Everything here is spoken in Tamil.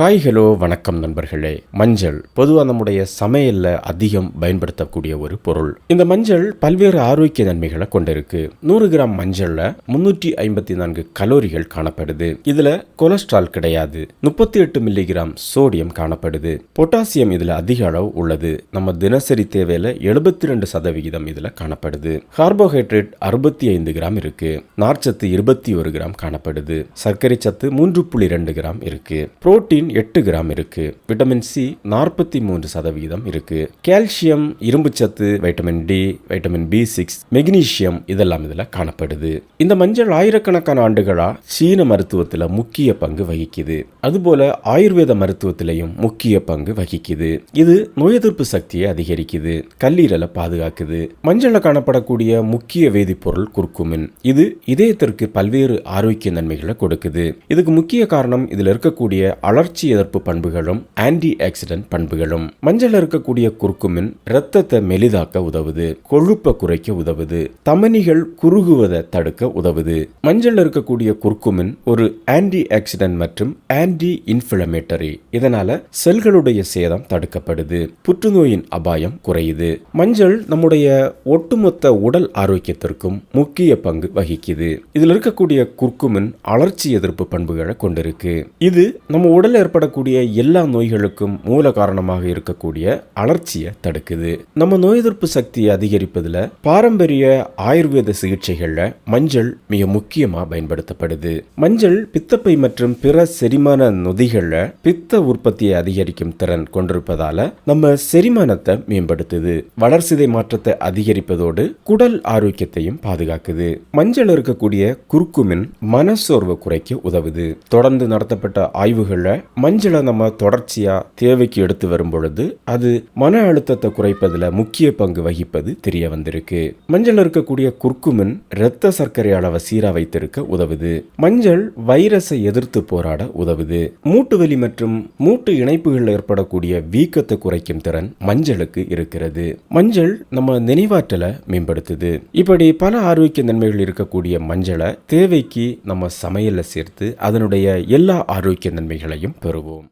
ஹாய் ஹலோ வணக்கம் நண்பர்களே. மஞ்சள் பொதுவாக நம்முடைய சமையலில் அதிகம் பயன்படுத்தக்கூடிய ஒரு பொருள். இந்த மஞ்சள் பல்வேறு ஆரோக்கிய நன்மைகளை கொண்டிருக்கு. நூறு கிராம் மஞ்சளில் முன்னூற்றி ஐம்பத்தி நான்கு கலோரிகள் காணப்படுது. இதில் கொலஸ்ட்ரால் கிடையாது. முப்பத்தி எட்டு மில்லிகிராம் சோடியம் காணப்படுது. பொட்டாசியம் இதில் அதிக அளவு உள்ளது. நம்ம தினசரி தேவையில எழுபத்தி ரெண்டு சதவிகிதம் இதில் காணப்படுது. கார்போஹைட்ரேட் அறுபத்தி ஐந்து கிராம் இருக்கு. நார்ச்சத்து இருபத்தி ஒரு கிராம் காணப்படுது. சர்க்கரை சத்து மூன்று புள்ளி ரெண்டு கிராம் இருக்கு. புரோட்டீன் எட்டு கிராம் இருக்கு. விட்டமின் சி நாற்பத்தி மூன்று சதவீதம் இருக்கு. கால்சியம் இரும்புச்சத்து vitamin D vitamin B six magnesium இதெல்லாம் இதுல காணப்படுது. இந்த மஞ்சள் ஆயிரக்கணக்கான ஆண்டுகளா சீன மருத்துவத்தில் முக்கிய பங்கு வகிக்குது. அதுபோல ஆயுர்வேத மருத்துவத்திலையும் முக்கிய பங்கு வகிக்குது. இது நோய் எதிர்ப்பு சக்தியை அதிகரிக்குது. கல்லீரலை பாதுகாக்குது. மஞ்சள்ல காணப்படக்கூடிய முக்கிய வேதிப்பொருள் குர்குமின். இது இதயத்திற்கு பல்வேறு ஆரோக்கிய நன்மைகளை கொடுக்குது. இதுக்கு முக்கிய காரணம் இதுல இருக்கக்கூடிய அலர்ச்சி எதிர்ப்பு பண்புகளும் ஆன்டி ஆக்சிடென்ட் பண்புகளும். மஞ்சள் இருக்கக்கூடிய குர்குமின் இரத்தத்தை மெலிதாக்க உதவுது கொழுப்பை குறைக்க உதவுது தமனிகள் குறுகுவதை தடுக்க உதவுது. மஞ்சள் இருக்கக்கூடிய குர்குமின் ஒரு ஆன்டி ஆக்சிடென்ட் மற்றும் ஆன்டி இன்ஃபிளமேட்டரி இதனால செல்களுடைய சேதம் தடுக்கப்படுது புற்றுநோயின் அபாயம் குறையுது. மஞ்சள் நம்முடைய ஒட்டுமொத்த உடல் ஆரோக்கியத்திற்கும் முக்கிய பங்கு வகிக்குது. இதில் இருக்கக்கூடிய குர்குமின் அலர்ச்சி எதிர்ப்பு பண்புகளை கொண்டிருக்கு. இது நம்ம உடல் ஏற்படக்கூடிய எல்லா நோய்களுக்கும் மூல காரணமாக இருக்கக்கூடிய அலர்ச்சியை தடுக்குது. நம்ம நோய் எதிர்ப்பு சக்தியை அதிகரிப்பதுல பாரம்பரிய ஆயுர்வேத சிகிச்சைகள்ல மஞ்சள் மிக முக்கியமாக பயன்படுத்தப்படுது. மஞ்சள் பித்தப்பை மற்றும் பிற செரிமான நொதிகளில் பித்த உற்பத்தியை அதிகரிக்கும் திறன் கொண்டிருப்பதால நம்ம செரிமானத்தை மேம்படுத்துது. வளர்சிதை மாற்றத்தை அதிகரிப்பதோடு குடல் ஆரோக்கியத்தையும் பாதுகாக்குது. மஞ்சள் இருக்கக்கூடிய குறுக்குமின் மனசோர்வை குறைக்க உதவுது. தொடர்ந்து நடத்தப்பட்ட ஆய்வுகளில் மஞ்சளை நம்ம தொடர்ச்சியாக தேவைக்கு எடுத்து வரும் பொழுது அது மன அழுத்தத்தை குறைப்பதில் முக்கிய பங்கு வகிப்பது தெரிய வந்திருக்கு. மஞ்சள் இருக்கக்கூடிய குர்க்குமின் இரத்த சர்க்கரை அளவை சீரா வைத்திருக்க உதவுது. மஞ்சள் வைரஸை எதிர்த்து போராட உதவுது. மூட்டு வலி மற்றும் மூட்டு இணைப்புகளில் ஏற்படக்கூடிய வீக்கத்தை குறைக்கும் திறன் மஞ்சளுக்கு இருக்கிறது. மஞ்சள் நம்ம நினைவாற்றலை மேம்படுத்துது. இப்படி பல ஆரோக்கிய நன்மைகள் இருக்கக்கூடிய மஞ்சளை தேவைக்கு நம்ம சமையலில் சேர்த்து அதனுடைய எல்லா ஆரோக்கிய நன்மைகளையும் பெறுவோம்.